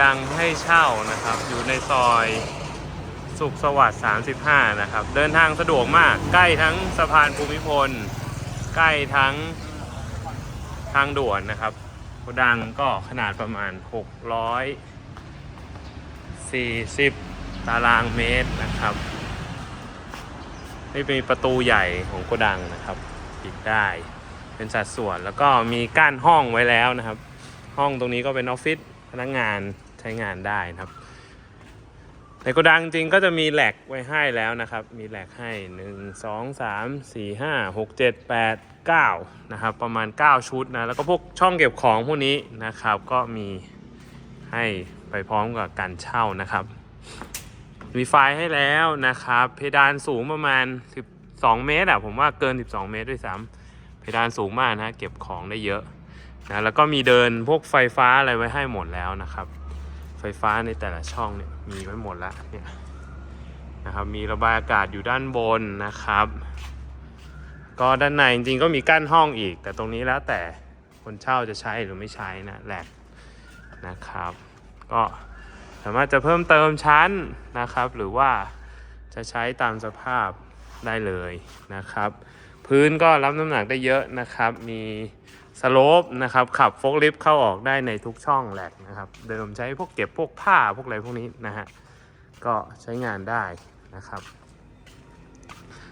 ดังให้เช่านะครับ อยู่ในซอยสุขสวัสดิ์35 นะครับ เดินทางสะดวกมาก ใกล้ทั้งสะพานภูมิพล ใกล้ทั้งทางด่วนนะครับโกดังก็ขนาดประมาณ 640 ตารางเมตรนะครับนี่เป็นประตูใหญ่ของโกดังนะครับปิดได้ เป็นสัดส่วนแล้วก็มีกั้นห้องไว้แล้วนะครับ ห้องตรงนี้ก็เป็นออฟฟิศ นักงานใช้งานได้นะครับ ในโกดังจริงก็จะมีแหลกไว้ให้แล้วนะครับ มีแหลกให้ 1 2 3 4 5 6 7 8 9นะครับประมาณ 9 ชุดนะ แล้วก็พวกช่องเก็บของพวกนี้นะครับ ก็มีให้ไปพร้อมกับการเช่านะครับมีไฟให้แล้วนะครับ เพดานสูงประมาณ 12 เมตรอะผมว่าเกิน 12 เมตรด้วยซ้ำเพดานสูงมากนะ เก็บของได้เยอะ นะแล้วก็มีเดินพวกไฟฟ้าอะไรไว้ให้หมดแล้วนะครับ ไฟฟ้าในแต่ละช่องเนี่ยมีไว้หมดแล้วเนี่ยนะครับมีระบายอากาศอยู่ด้านบนนะครับ ก็ด้านในจริงๆก็มีกั้นห้องอีก แต่ตรงนี้แล้วแต่คนเช่าจะใช้หรือไม่ใช้นะแหลกนะครับ ก็สามารถจะเพิ่มเติมชั้นนะครับ หรือว่าจะใช้ตามสภาพได้เลยนะครับ พื้นก็รับน้ำหนักได้เยอะนะครับ มี สโลปนะครับขับโฟล์คลิฟต์เข้าออกได้ในทุกช่องแหลกนะครับ เดิมใช้พวกเก็บพวกผ้าพวกอะไรพวกนี้นะฮะก็ใช้งานได้นะครับ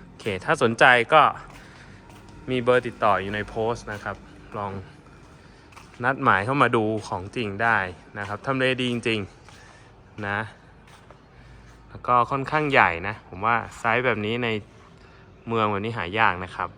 โอเคถ้าสนใจก็มีเบอร์ติดต่ออยู่ในโพสต์นะครับ ลองนัดหมายเข้ามาดูของจริงได้นะครับทำเลดีจริงๆนะแล้วก็ค่อนข้างใหญ่นะ ผมว่าไซส์แบบนี้ในเมืองแบบนี้หายากนะครับ